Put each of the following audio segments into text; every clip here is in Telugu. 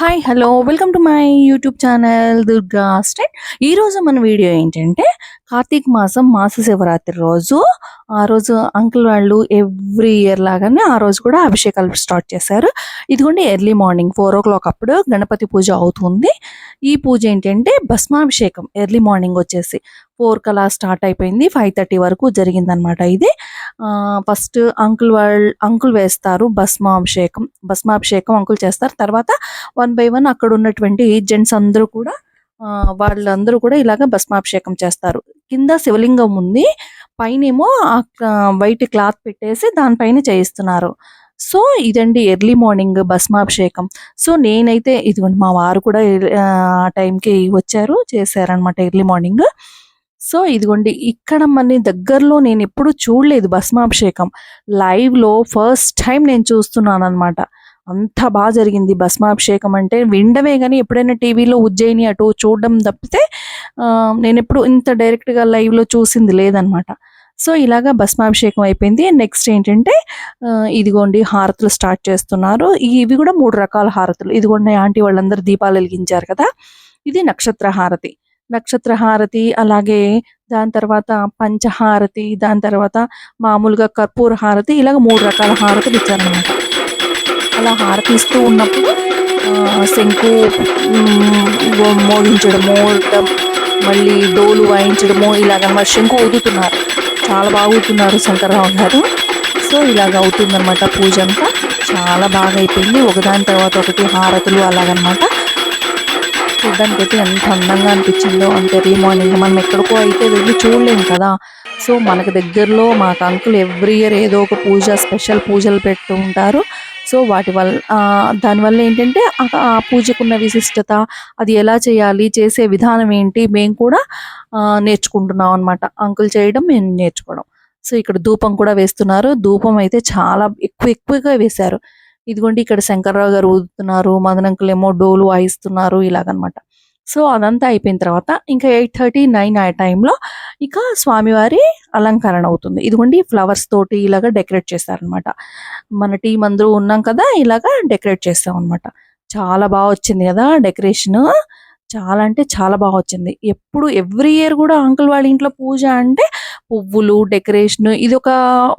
Hi hello welcome to my YouTube channel Durga style ఈరోజు మన వీడియో ఏంటంటే కార్తీక మాసం మాస శివరాత్రి రోజు. ఆ రోజు అంకుల్ వాళ్ళు ఎవ్రీ ఇయర్ లాగానే ఆ రోజు కూడా అభిషేకాలు స్టార్ట్ చేశారు. ఇదిగోండి early morning four o'clock అప్పుడు గణపతి పూజ అవుతుంది. ఈ పూజ ఏంటంటే భస్మాభిషేకం ఎర్లీ మార్నింగ్ వచ్చేసి. ఫోర్ కలా స్టార్ట్ అయిపోయింది. ఫైవ్ థర్టీ వరకు జరిగిందనమాట ఇది. ఫస్ట్ అంకుల్ వాళ్ళు అంకుల్ వేస్తారు భస్మాభిషేకం. భస్మాభిషేకం అంకుల్ చేస్తారు. తర్వాత వన్ బై వన్ అక్కడ ఉన్నటువంటి జెంట్స్ అందరూ కూడా వాళ్ళందరూ కూడా ఇలాగ భస్మాభిషేకం చేస్తారు. కింద శివలింగం ఉంది. పైనేమో వైట్ క్లాత్ పెట్టేసి దానిపైన చేయిస్తున్నారు. సో ఇదండి ఎర్లీ మార్నింగ్ భస్మాభిషేకం. సో నేనైతే ఇదిగోండి మా వారు కూడా ఆ టైంకి వచ్చారు చేశారనమాట ఎర్లీ మార్నింగ్. సో ఇదిగోండి ఇక్కడ మన దగ్గరలో నేను ఎప్పుడు చూడలేదు భస్మాభిషేకం. లైవ్లో ఫస్ట్ టైం నేను చూస్తున్నాను అనమాట అంత బాగా జరిగింది భస్మాభిషేకం అంటే. వినడమే కానీ ఎప్పుడైనా టీవీలో ఉజ్జయిని అటు చూడడం తప్పితే నేను ఎప్పుడు ఇంత డైరెక్ట్గా లైవ్లో చూసింది లేదనమాట సో ఇలాగా భస్మాభిషేకం అయిపోయింది. నెక్స్ట్ ఏంటంటే ఇదిగోండి హారతులు స్టార్ట్ చేస్తున్నారు. ఇవి కూడా మూడు రకాల హారతులు. ఇదిగోండి ఆంటీ వాళ్ళందరూ దీపాలు వెలిగించారు కదా. ఇది నక్షత్ర హారతి. నక్షత్ర హారతి అలాగే దాని తర్వాత పంచహారతి దాని తర్వాత మామూలుగా కర్పూర హారతి ఇలాగ మూడు రకాల హారతులు ఇచ్చారనమాట అలా హారతి ఇస్తూ ఉన్నప్పుడు శంకు మోగించడము మళ్ళీ డోలు వాయించడము ఇలాగ శంకు ఊదుతున్నారు. చాలా బాగా ఊదుతున్నారు శంకర్రావు గారు. సో ఇలాగ అవుతుందన్నమాట పూజ అంతా. చాలా బాగా అయిపోయింది. ఒకదాని తర్వాత ఒకటి హారతులు అలాగనమాట. చూడ్డానికి అయితే ఎంత అందంగా అనిపించిందో. అంత ఎర్లీ మార్నింగ్ మనం ఎక్కడికో అయితే వెళ్ళి చూడలేం కదా. సో మనకు దగ్గరలో మాకు అంకుల్ ఎవ్రీ ఇయర్ ఏదో ఒక పూజ స్పెషల్ పూజలు పెడుతూ ఉంటారు. సో వాటి వల్ల దానివల్ల ఏంటంటే ఆ- పూజకున్న విశిష్టత అది ఎలా చేయాలి చేసే విధానం ఏంటి మేము కూడా నేర్చుకుంటున్నాం అనమాట అంకుల్ చేయడం మేము నేర్చుకోవడం. సో ఇక్కడ ధూపం కూడా వేస్తున్నారు. ధూపం అయితే చాలా ఎక్కువ ఎక్కువగా వేశారు. ఇదిగోండి ఇక్కడ శంకర్రావు గారు ఊదుతున్నారు మదన్ అంకుల్ ఏమో డోలు వాయిస్తున్నారు ఇలాగనమాట. సో అదంతా అయిపోయిన తర్వాత ఇంకా ఎయిట్ థర్టీ నైన్ ఆ టైంలో ఇక స్వామివారి అలంకరణ అవుతుంది. ఇదిగోండి ఫ్లవర్స్ తోటి ఇలాగ డెకరేట్ చేస్తారనమాట. మన టీం అందరూ ఉన్నాం కదా ఇలాగా డెకరేట్ చేస్తాం చాలా బాగా వచ్చింది కదా డెకరేషన్. చాలా అంటే చాలా బాగా వచ్చింది. ఎప్పుడు ఎవ్రీ ఇయర్ కూడా అంకుల్ వాళ్ళ ఇంట్లో పూజ అంటే పువ్వులు డెకరేషన్ ఇది ఒక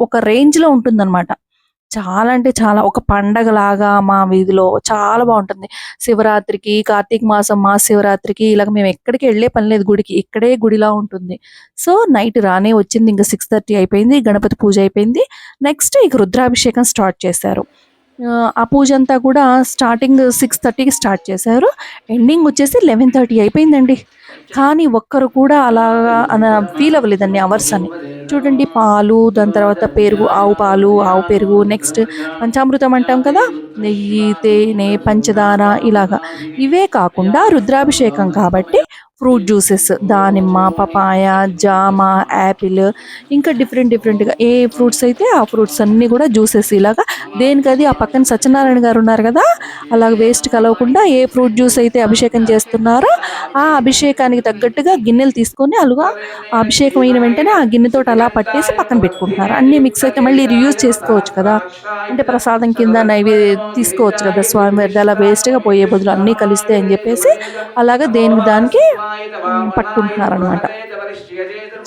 ఒక రేంజ్లో ఉంటుందన్నమాట చాలా అంటే చాలా ఒక పండగ లాగా మా వీధిలో చాలా బాగుంటుంది. శివరాత్రికి కార్తీక మాసం మా శివరాత్రికి ఇలాగ మేము ఎక్కడికి వెళ్ళే పని లేదు గుడికి ఇక్కడే గుడిలా ఉంటుంది. సో నైట్ రానే వచ్చింది ఇంకా సిక్స్ థర్టీ అయిపోయింది గణపతి పూజ అయిపోయింది. నెక్స్ట్ ఇక రుద్రాభిషేకం స్టార్ట్ చేశారు. ఆ, పూజ అంతా కూడా స్టార్టింగ్ సిక్స్ థర్టీకి స్టార్ట్ చేశారు. ఎండింగ్ వచ్చేసి లెవెన్ థర్టీ అయిపోయిందండి. కానీ ఒక్కరు కూడా అలా ఫీల్ అవ్వలేదండి అవర్స్ అని చూడండి పాలు దాని తర్వాత పెరుగు ఆవు పాలు ఆవు పెరుగు నెక్స్ట్ పంచామృతం అంటాం కదా నెయ్యి తేనె పంచదార ఇలాగా. ఇవే కాకుండా రుద్రాభిషేకం కాబట్టి ఫ్రూట్ జ్యూసెస్ దానిమ్మ పపాయ జామ యాపిల్ ఇంకా డిఫరెంట్ డిఫరెంట్గా ఏ ఫ్రూట్స్ అయితే ఆ ఫ్రూట్స్ అన్నీ కూడా జ్యూసెస్ ఇలాగా. దేనికది ఆ పక్కన సత్యనారాయణ గారు ఉన్నారు కదా అలాగ వేస్ట్ కలవకుండా ఏ ఫ్రూట్ జ్యూస్ అయితే అభిషేకం చేస్తున్నారో ఆ అభిషేకానికి తగ్గట్టుగా గిన్నెలు తీసుకొని అలాగా అభిషేకం అయిన వెంటనే ఆ గిన్నెతో అలా పట్టేసి పక్కన పెట్టుకుంటున్నారు. అన్నీ మిక్స్ అయితే మళ్ళీ రియూజ్ చేసుకోవచ్చు కదా అంటే ప్రసాదం కింద నైవే తీసుకోవచ్చు కదా స్వామివారి అలా వేస్ట్గా పోయే బదులు అన్నీ కలిస్తే అని చెప్పేసి అలాగా దేనికి దానికి పట్టుకుంటున్నారు అనమాట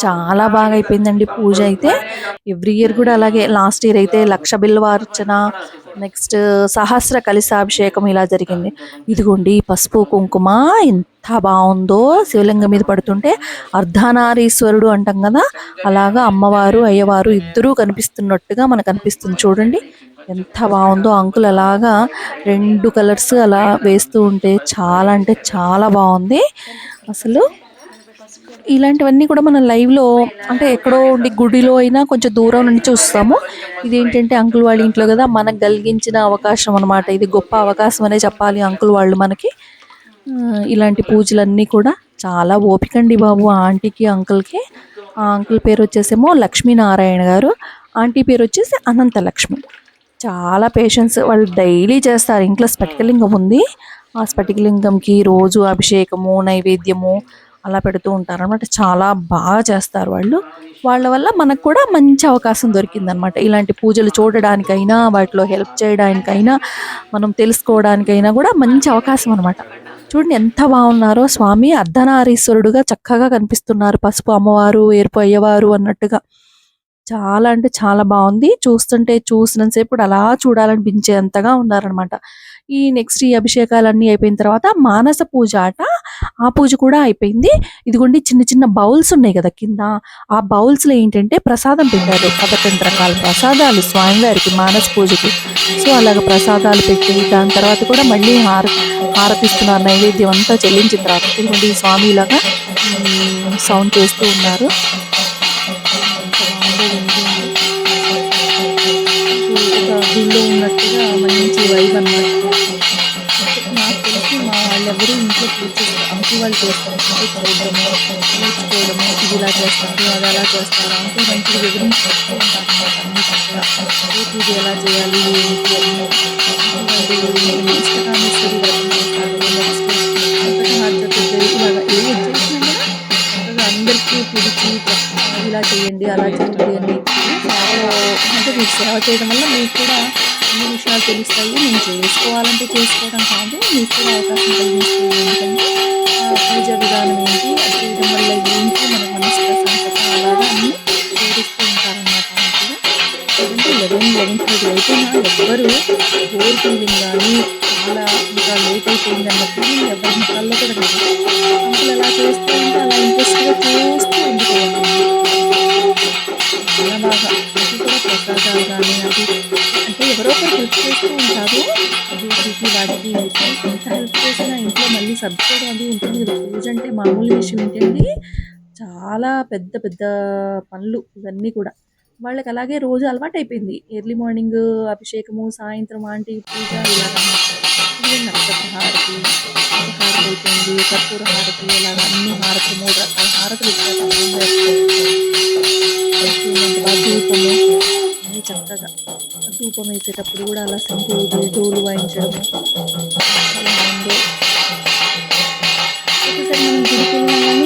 చాలా బాగా అయిపోయిందండి పూజ అయితే. ఎవ్రీ ఇయర్ కూడా అలాగే లాస్ట్ ఇయర్ అయితే లక్ష బిల్వార్చన నెక్స్ట్ సహస్ర కలిసాభిషేకం ఇలా జరిగింది. ఇదిగోండి పసుపు కుంకుమ ఎంత బాగుందో శివలింగం మీద పడుతుంటే అర్ధనారీశ్వరుడు అంటాం కదా. అలాగా అమ్మవారు అయ్యవారు ఇద్దరూ కనిపిస్తున్నట్టుగా మనకు అనిపిస్తుంది చూడండి. ఎంత బాగుందో అంకుల్ అలాగా రెండు కలర్స్ అలా వేస్తూ ఉంటే చాలా అంటే చాలా బాగుంది. అసలు ఇలాంటివన్నీ కూడా మనం లైవ్లో అంటే ఎక్కడో ఉండి గుడిలో అయినా కొంచెం దూరం నుండి చూస్తాము. ఇదేంటంటే అంకుల్ వాళ్ళ ఇంట్లో కదా మనకు కలిగించిన అవకాశం అనమాట ఇది గొప్ప అవకాశం అనే చెప్పాలి అంకుల్ వాళ్ళు మనకి. ఇలాంటి పూజలన్నీ కూడా చాలా ఓపిక అండి బాబు ఆ ఆంటీకి అంకుల్కి. ఆ అంకుల్ పేరు వచ్చేసేమో లక్ష్మీనారాయణ గారు. ఆంటీ పేరు వచ్చేసి అనంత లక్ష్మి చాలా పేషెన్స్ వాళ్ళు డైలీ చేస్తారు ఇంట్లో స్ఫటికలింగం ఉంది ఆ స్ఫటికలింగంకి రోజు అభిషేకము నైవేద్యము అలా పెడుతూ ఉంటారు అనమాట చాలా బాగా చేస్తారు వాళ్ళు. వాళ్ళ వల్ల మనకు కూడా మంచి అవకాశం దొరికిందనమాట. ఇలాంటి పూజలు చూడడానికైనా, వాటిలో హెల్ప్ చేయడానికైనా, మనం తెలుసుకోవడానికైనా కూడా మంచి అవకాశం అనమాట. చూడండి ఎంత బాగున్నారో స్వామి అర్ధనారీశ్వరుడుగా చక్కగా కనిపిస్తున్నారు. పసుపు అమ్మవారు, ఎరుపు అయ్యవారు అన్నట్టుగా. చాలా అంటే చాలా బాగుంది చూస్తుంటే చూసినంత సేపు కూడా అలా చూడాలనిపించేంతగా ఉన్నారనమాట. ఈ నెక్స్ట్ ఈ అభిషేకాలన్నీ అయిపోయిన తర్వాత మానస పూజ అట. ఆ పూజ కూడా అయిపోయింది. ఇదిగోండి చిన్న చిన్న బౌల్స్ ఉన్నాయి కదా కింద. ఆ బౌల్స్‌లో ఏంటంటే ప్రసాదం పెట్టారు. 11 రకాల ప్రసాదాలు స్వామివారికి మానస పూజకి. సో, అలాగ ప్రసాదాలు పెట్టి దాని తర్వాత కూడా మళ్ళీ హార హారతిస్తున్నారు. నైవేద్యం అంతా చెల్లించిన తర్వాత ఇదిగోండి ఈ స్వామి ఇలాగా సౌండ్ చేస్తూ ఉన్నారు. ఇంట్లో ఉన్నట్టుగా మంచి వైబ్ అనమాట. నాకు తెలిసి మా వాళ్ళెవరూ ఇంట్లో పూజ చేస్తారు. అంకుల్ వాళ్ళు చేస్తారు. అంటే నేర్చుకోవడము, ఇది ఇలా చేస్తారు, అది అలా చేస్తారు. అంటూ మంచిగా వివరించి చెప్తూ చక్కగా. ఏ ఎలా చేయాలి, ఏంటి అని. ఇష్టకామేశ్వరి వ్రతం చేస్తారు. నెక్స్ట్ ఏ అందరికీ పిలిచి ఇలా చేయండి, అలా చేయండి అని సేవలో అంటే మీరు సేవ చేయడం వల్ల మీకు కూడా అన్ని విషయాలు తెలుస్తాయి. మేము చేసుకోవాలంటే చేసుకోవడం కాదు. మీకు కూడా అవకాశం కలిగిస్తుంది. ఎందుకంటే పూజ విధానం ఏంటి, అది చేయడం వల్ల ఏంటి, మన మనసు ప్రశాంతత అలాగా అన్నీ వివరిస్తూ ఉంటారనమాట మంచిగా. చూడండి 11, 11:30 అయిపోయినా ఎవ్వరు బోర్ ఫీలింగ్ కానీ చాలా ఇంకా లేట్ అయిపోయింది అన్నప్పుడు ఎవరి ముఖాల్లో కూడా లేదు. అంకుల్ అలా చేస్తూ ఉంటే అలా ఇంట్రెస్ట్‌గా చేస్తూ ఉండిపోయాను చాలా బాగా అది కూడా ప్రసాదాలు గానీ అది అంటే ఎవరో ఒకరు హెల్ప్ చేస్తూ ఉంటారు. వీటికి వాటికి ఎంత హెల్ప్ చేసినా ఇంట్లో మళ్ళీ సర్దుకోవడం అది ఉంటుంది కదా! పూజ అంటే మామూలు విషయం ఏంటండి. చాలా పెద్ద పెద్ద పనులు ఇవన్నీ కూడా. వాళ్ళకి అలాగే రోజు అలవాటు అయిపోయింది ఎర్లీ మార్నింగ్ అభిషేకము, సాయంత్రం ఆంటీ పూజ ఇలా ఇదిగోండి నక్షత్ర హారతి, పంచహారతి అయిపోయింది, కర్పూర హారతి ఇలాగ అన్ని హారతులు మూడు రకాల హారతులు ఇచ్చారు ధూపము అన్ని చక్కగా ధూపం వేసేటప్పుడు కూడా అలా శంకు ఊది, డోలు వాయించడము.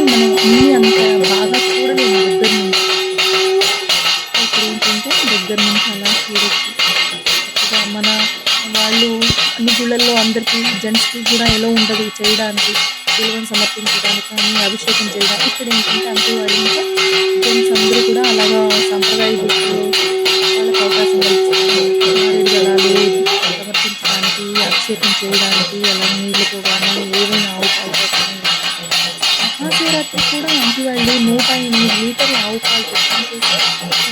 మనం మనం అంత బాగా చూడలేము దగ్గర నుంచి. ఇక్కడ ఏంటంటే దగ్గర నుంచి అలా చూడొచ్చు. మన వాళ్ళు అన్ని గుళ్ళల్లో అందరికీ జెంట్స్‌కి కూడా ఎలా ఉండదు చేయడానికి. బిల్వం సమర్పించడానికి కానీ, అభిషేకం చేయడానికి. ఇక్కడ ఏంటంటే అంకుల్ వాళ్ళు ఇంకా జెంట్స్ అందరూ కూడా అలాగా సంప్రదాయ దుస్తులు వాళ్ళకి అవకాశం కల్పిస్తారు. సమర్పించడానికి, అభిషేకం చేయడానికి అలా నీళ్ళతో కానీ ఏవైనా ఆవు పాలతో కానీ కూడా అంకుల్ వాళ్ళు 108 లీటర్ల ఆవు పాలు తెప్పించేసి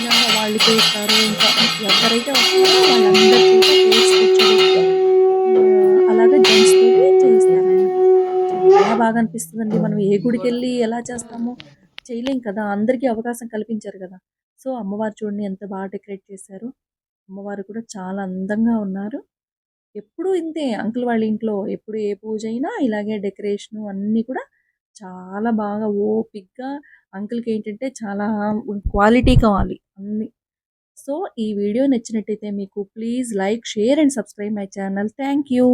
వాళ్ళకి వాళ్ళు చేస్తారు. ఇంకా ఎవరైతే వస్తారో వాళ్ళందరికీ బాగా అనిపిస్తదండి. మనం ఏ గుడికి వెళ్ళి ఎలా చేస్తామో చేయలేం కదా! అందరికీ అవకాశం కల్పించారు కదా సో, అమ్మవారు చూడండి ఎంత బాగా డెకరేట్ చేశారు అమ్మవారు కూడా చాలా అందంగా ఉన్నారు. ఎప్పుడూ ఇంతే అంకుల్ వాళ్ళ ఇంట్లో ఎప్పుడు ఏ పూజ అయినా ఇలాగే డెకరేషను అన్నీ కూడా చాలా బాగా ఓపిక్గా అంకుల్‌కి ఏంటంటే చాలా క్వాలిటీ కావాలి అన్నీ. సో, ఈ వీడియో నచ్చినట్టయితే మీకు please like, share and subscribe my channel. Thank you.